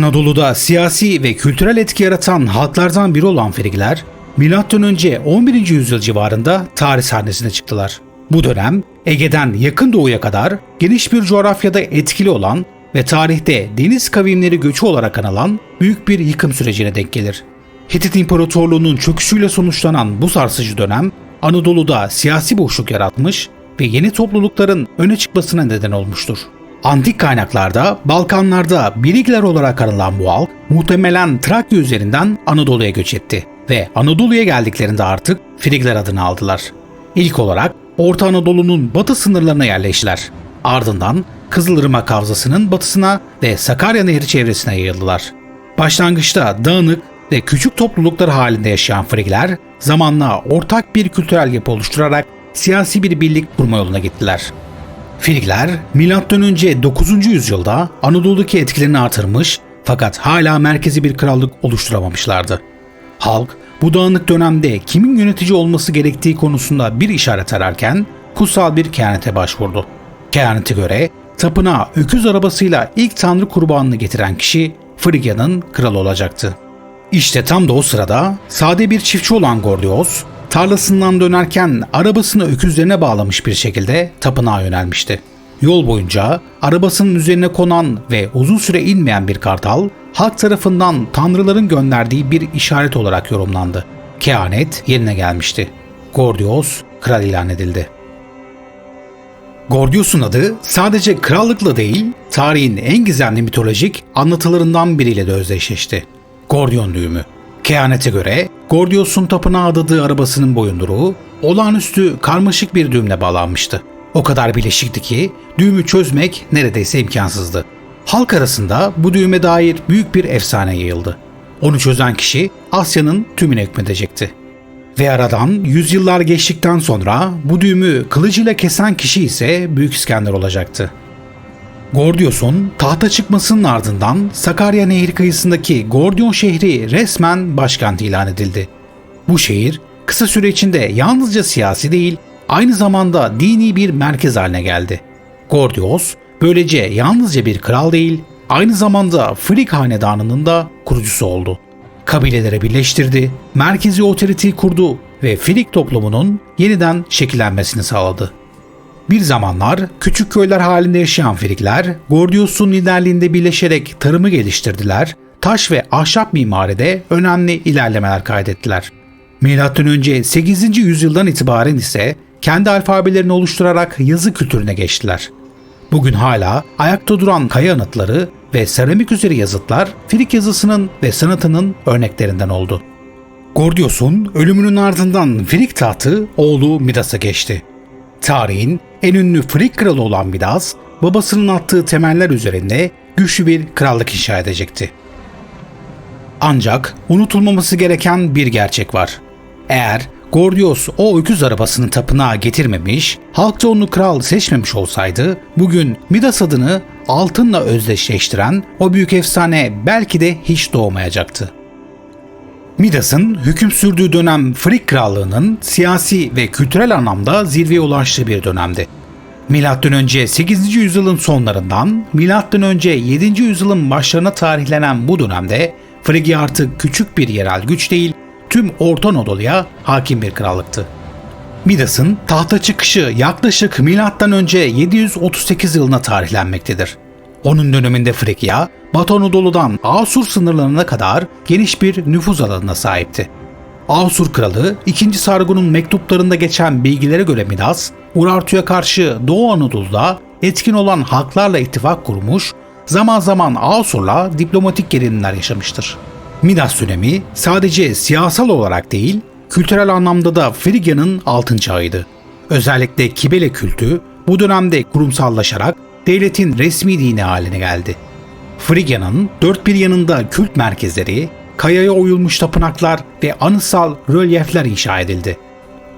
Anadolu'da siyasi ve kültürel etki yaratan halklardan biri olan Frigler, M.Ö. 11. yüzyıl civarında tarih sahnesine çıktılar. Bu dönem Ege'den yakın doğuya kadar geniş bir coğrafyada etkili olan ve tarihte deniz kavimleri göçü olarak anılan büyük bir yıkım sürecine denk gelir. Hitit İmparatorluğu'nun çöküşüyle sonuçlanan bu sarsıcı dönem Anadolu'da siyasi boşluk yaratmış ve yeni toplulukların öne çıkmasına neden olmuştur. Antik kaynaklarda Balkanlarda Birigler olarak anılan bu halk muhtemelen Trakya üzerinden Anadolu'ya göç etti ve Anadolu'ya geldiklerinde artık Frigler adını aldılar. İlk olarak Orta Anadolu'nun batı sınırlarına yerleştiler. Ardından Kızılırmak Havzası'nın batısına ve Sakarya Nehri çevresine yayıldılar. Başlangıçta dağınık ve küçük topluluklar halinde yaşayan Frigler zamanla ortak bir kültürel yapı oluşturarak siyasi bir birlik kurma yoluna gittiler. Frigler M.Ö. 9. yüzyılda Anadolu'daki etkilerini artırmış fakat hala merkezi bir krallık oluşturamamışlardı. Halk bu dağınık dönemde kimin yönetici olması gerektiği konusunda bir işaret ararken kutsal bir kehanete başvurdu. Kehanete göre tapınağa öküz arabasıyla ilk tanrı kurbanını getiren kişi Frigya'nın kralı olacaktı. İşte tam da o sırada sade bir çiftçi olan Gordios, tarlasından dönerken arabasını öküzlerine bağlamış bir şekilde tapınağa yönelmişti. Yol boyunca arabasının üzerine konan ve uzun süre inmeyen bir kartal, halk tarafından tanrıların gönderdiği bir işaret olarak yorumlandı. Kehanet yerine gelmişti. Gordios kral ilan edildi. Gordios'un adı sadece krallıkla değil, tarihin en gizemli mitolojik anlatılarından biriyle de özdeşleşti. Gordion düğümü. Kehanete göre Gordios'un tapınağa adadığı arabasının boyunduruğu olağanüstü karmaşık bir düğümle bağlanmıştı. O kadar bileşikti ki düğümü çözmek neredeyse imkansızdı. Halk arasında bu düğüme dair büyük bir efsane yayıldı. Onu çözen kişi Asya'nın tümüne hükmedecekti. Ve aradan yüzyıllar geçtikten sonra bu düğümü kılıcıyla kesen kişi ise Büyük İskender olacaktı. Gordios'un tahta çıkmasının ardından Sakarya Nehri kıyısındaki Gordion şehri resmen başkent ilan edildi. Bu şehir kısa süre içinde yalnızca siyasi değil, aynı zamanda dini bir merkez haline geldi. Gordios böylece yalnızca bir kral değil, aynı zamanda Frig hanedanının da kurucusu oldu. Kabileleri birleştirdi, merkezi otoriteyi kurdu ve Frig toplumunun yeniden şekillenmesini sağladı. Bir zamanlar küçük köyler halinde yaşayan Frigler, Gordios'un liderliğinde birleşerek tarımı geliştirdiler, taş ve ahşap mimaride önemli ilerlemeler kaydettiler. M.Ö. 8. yüzyıldan itibaren ise kendi alfabelerini oluşturarak yazı kültürüne geçtiler. Bugün hala ayakta duran kaya anıtları ve seramik üzeri yazıtlar Frig yazısının ve sanatının örneklerinden oldu. Gordios'un ölümünün ardından Frig tahtı oğlu Midas'a geçti. Tarihin en ünlü Frig kralı olan Midas, babasının attığı temeller üzerinde güçlü bir krallık inşa edecekti. Ancak unutulmaması gereken bir gerçek var. Eğer Gordios o öküz arabasını tapınağa getirmemiş, halk da onu kral seçmemiş olsaydı, bugün Midas adını altınla özdeşleştiren o büyük efsane belki de hiç doğmayacaktı. Midas'ın hüküm sürdüğü dönem Frig Krallığı'nın siyasi ve kültürel anlamda zirveye ulaştığı bir dönemdi. M.Ö. 8. yüzyılın sonlarından M.Ö. 7. yüzyılın başlarına tarihlenen bu dönemde Frigya artık küçük bir yerel güç değil, tüm Orta Anadolu'ya hakim bir krallıktı. Midas'ın tahta çıkışı yaklaşık M.Ö. 738 yılına tarihlenmektedir. Onun döneminde Frigya, Batı Anadolu'dan Asur sınırlarına kadar geniş bir nüfuz alanına sahipti. Asur kralı 2. Sargon'un mektuplarında geçen bilgilere göre Midas, Urartu'ya karşı Doğu Anadolu'da etkin olan halklarla ittifak kurmuş, zaman zaman Asur'la diplomatik gerilimler yaşamıştır. Midas dönemi sadece siyasal olarak değil, kültürel anlamda da Frigya'nın altın çağıydı. Özellikle Kibele kültü bu dönemde kurumsallaşarak devletin resmi dini haline geldi. Frigya'nın dört bir yanında kült merkezleri, kayaya oyulmuş tapınaklar ve anıtsal rölyefler inşa edildi.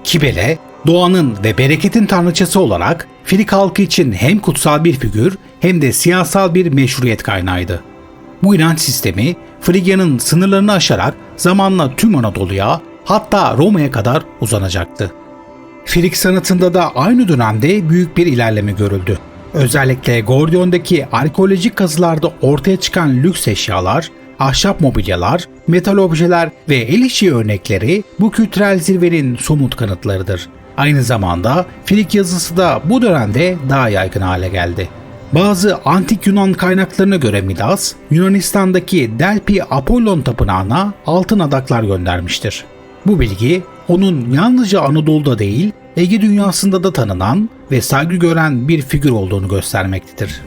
Kibele, doğanın ve bereketin tanrıçası olarak Frig halkı için hem kutsal bir figür hem de siyasal bir meşruiyet kaynağıydı. Bu inanç sistemi Frigya'nın sınırlarını aşarak zamanla tüm Anadolu'ya hatta Roma'ya kadar uzanacaktı. Frig sanatında da aynı dönemde büyük bir ilerleme görüldü. Özellikle Gordion'daki arkeolojik kazılarda ortaya çıkan lüks eşyalar, ahşap mobilyalar, metal objeler ve el işi örnekleri bu kültürel zirvenin somut kanıtlarıdır. Aynı zamanda Filik yazısı da bu dönemde daha yaygın hale geldi. Bazı antik Yunan kaynaklarına göre Midas, Yunanistan'daki Delphi Apollon tapınağına altın adaklar göndermiştir. Bu bilgi onun yalnızca Anadolu'da değil, Ege dünyasında da tanınan ve saygı gören bir figür olduğunu göstermektedir.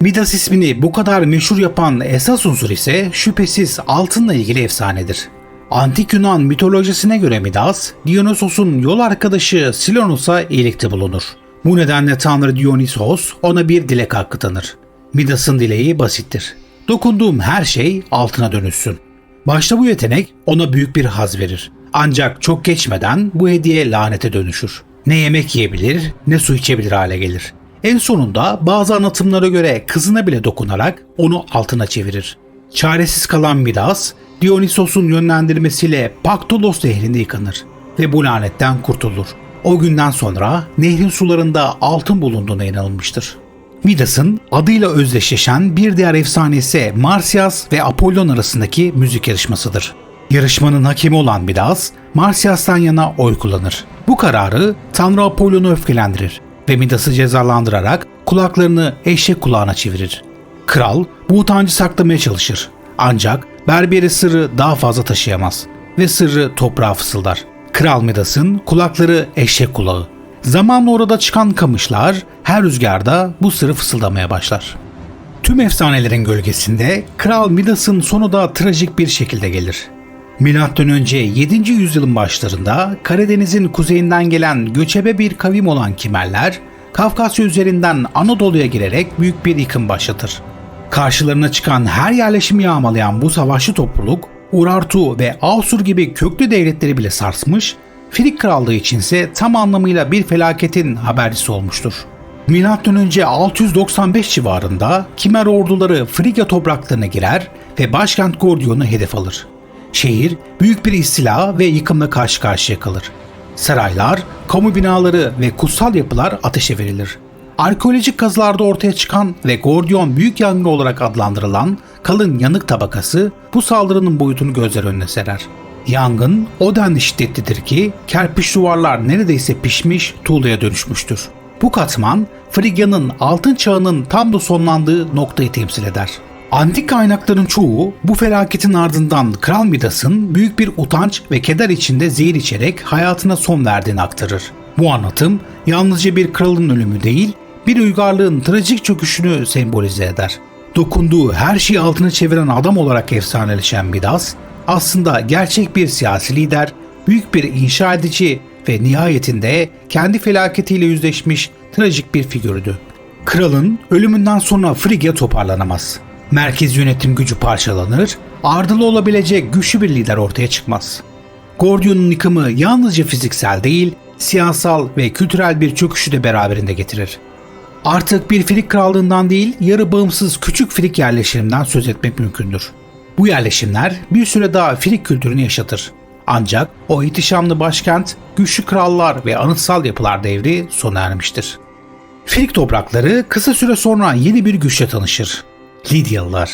Midas ismini bu kadar meşhur yapan esas unsur ise şüphesiz altınla ilgili efsanedir. Antik Yunan mitolojisine göre Midas, Dionysos'un yol arkadaşı Silonos'a iyilikte bulunur. Bu nedenle Tanrı Dionysos ona bir dilek hakkı tanır. Midas'ın dileği basittir. Dokunduğum her şey altına dönüşsün. Başta bu yetenek ona büyük bir haz verir. Ancak çok geçmeden bu hediye lanete dönüşür. Ne yemek yiyebilir ne su içebilir hale gelir. En sonunda bazı anlatımlara göre kızına bile dokunarak onu altına çevirir. Çaresiz kalan Midas, Dionysos'un yönlendirmesiyle Paktolos nehrinde yıkanır ve bu lanetten kurtulur. O günden sonra nehrin sularında altın bulunduğuna inanılmıştır. Midas'ın adıyla özdeşleşen bir diğer efsanesi Marsyas ve Apollon arasındaki müzik yarışmasıdır. Yarışmanın hakemi olan Midas, Marsyas'tan yana oy kullanır. Bu kararı Tanrı Apollon'u öfkelendirir ve Midas'ı cezalandırarak kulaklarını eşek kulağına çevirir. Kral bu utancı saklamaya çalışır. Ancak berberi sırrı daha fazla taşıyamaz ve sırrı toprağa fısıldar. Kral Midas'ın kulakları eşek kulağı. Zamanla orada çıkan kamışlar her rüzgarda bu sırrı fısıldamaya başlar. Tüm efsanelerin gölgesinde Kral Midas'ın sonu da trajik bir şekilde gelir. Milattan önce 7. yüzyılın başlarında Karadeniz'in kuzeyinden gelen göçebe bir kavim olan Kimerler, Kafkasya üzerinden Anadolu'ya girerek büyük bir yıkım başlatır. Karşılarına çıkan her yerleşimi yağmalayan bu savaşçı topluluk, Urartu ve Asur gibi köklü devletleri bile sarsmış, Frig Krallığı içinse tam anlamıyla bir felaketin habercisi olmuştur. Milattan önce 695 civarında Kimer orduları Frigya topraklarına girer ve başkent Gordion'u hedef alır. Şehir büyük bir istila ve yıkımla karşı karşıya kalır. Saraylar, kamu binaları ve kutsal yapılar ateşe verilir. Arkeolojik kazılarda ortaya çıkan ve Gordion büyük yangını olarak adlandırılan kalın yanık tabakası bu saldırının boyutunu gözler önüne serer. Yangın o denli şiddetlidir ki kerpiç duvarlar neredeyse pişmiş tuğlaya dönüşmüştür. Bu katman Frigya'nın altın çağının tam da sonlandığı noktayı temsil eder. Antik kaynakların çoğu bu felaketin ardından Kral Midas'ın büyük bir utanç ve keder içinde zehir içerek hayatına son verdiğini aktarır. Bu anlatım yalnızca bir kralın ölümü değil, bir uygarlığın trajik çöküşünü sembolize eder. Dokunduğu her şeyi altına çeviren adam olarak efsaneleşen Midas, aslında gerçek bir siyasi lider, büyük bir inşa edici ve nihayetinde kendi felaketiyle yüzleşmiş trajik bir figürdü. Kralın ölümünden sonra Frigya toparlanamaz. Merkez yönetim gücü parçalanır, ardılı olabilecek güçlü bir lider ortaya çıkmaz. Gordion'un yıkımı yalnızca fiziksel değil, siyasal ve kültürel bir çöküşü de beraberinde getirir. Artık bir Frik krallığından değil, yarı bağımsız küçük Frik yerleşimden söz etmek mümkündür. Bu yerleşimler bir süre daha Frik kültürünü yaşatır. Ancak o ihtişamlı başkent, güçlü krallar ve anıtsal yapılar devri sona ermiştir. Frik toprakları kısa süre sonra yeni bir güçle tanışır. Lidyalılar.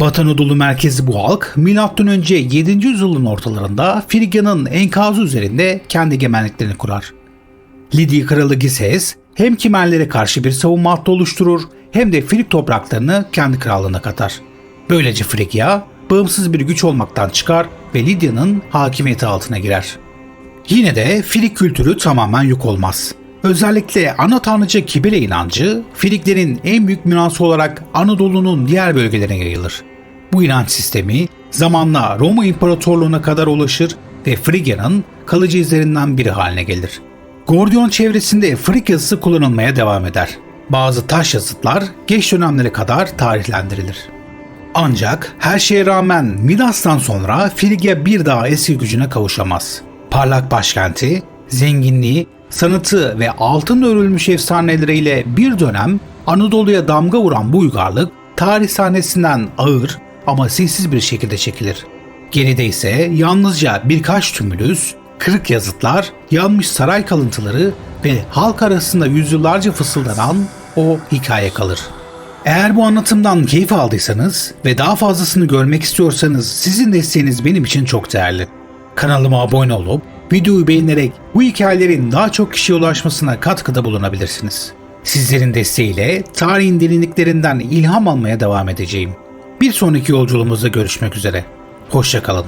Batı Anadolu merkezi bu halk M.Ö. 7. yüzyılın ortalarında Frigya'nın enkazı üzerinde kendi egemenliklerini kurar. Lidya kralı Gises hem Kimerlere karşı bir savunma hattı oluşturur hem de Frig topraklarını kendi krallığına katar. Böylece Frigya bağımsız bir güç olmaktan çıkar ve Lidya'nın hakimiyeti altına girer. Yine de Frig kültürü tamamen yok olmaz. Özellikle ana tanrıcı Kibele inancı Friglerin en büyük mirası olarak Anadolu'nun diğer bölgelerine yayılır. Bu inanç sistemi zamanla Roma İmparatorluğu'na kadar ulaşır ve Frigya'nın kalıcı izlerinden biri haline gelir. Gordion çevresinde Frig yazısı kullanılmaya devam eder. Bazı taş yazıtlar geç dönemlere kadar tarihlendirilir. Ancak her şeye rağmen Midas'tan sonra Frigya bir daha eski gücüne kavuşamaz. Parlak başkenti, zenginliği, sanatı ve altın örülmüş efsaneleriyle bir dönem Anadolu'ya damga vuran bu uygarlık tarih sahnesinden ağır ama sessiz bir şekilde çekilir. Geride ise yalnızca birkaç tümülüs, kırık yazıtlar, yanmış saray kalıntıları ve halk arasında yüzyıllarca fısıldanan o hikaye kalır. Eğer bu anlatımdan keyif aldıysanız ve daha fazlasını görmek istiyorsanız sizin desteğiniz benim için çok değerli. Kanalıma abone olup videoyu beğenerek bu hikayelerin daha çok kişiye ulaşmasına katkıda bulunabilirsiniz. Sizlerin desteğiyle tarihin derinliklerinden ilham almaya devam edeceğim. Bir sonraki yolculuğumuzda görüşmek üzere. Hoşçakalın.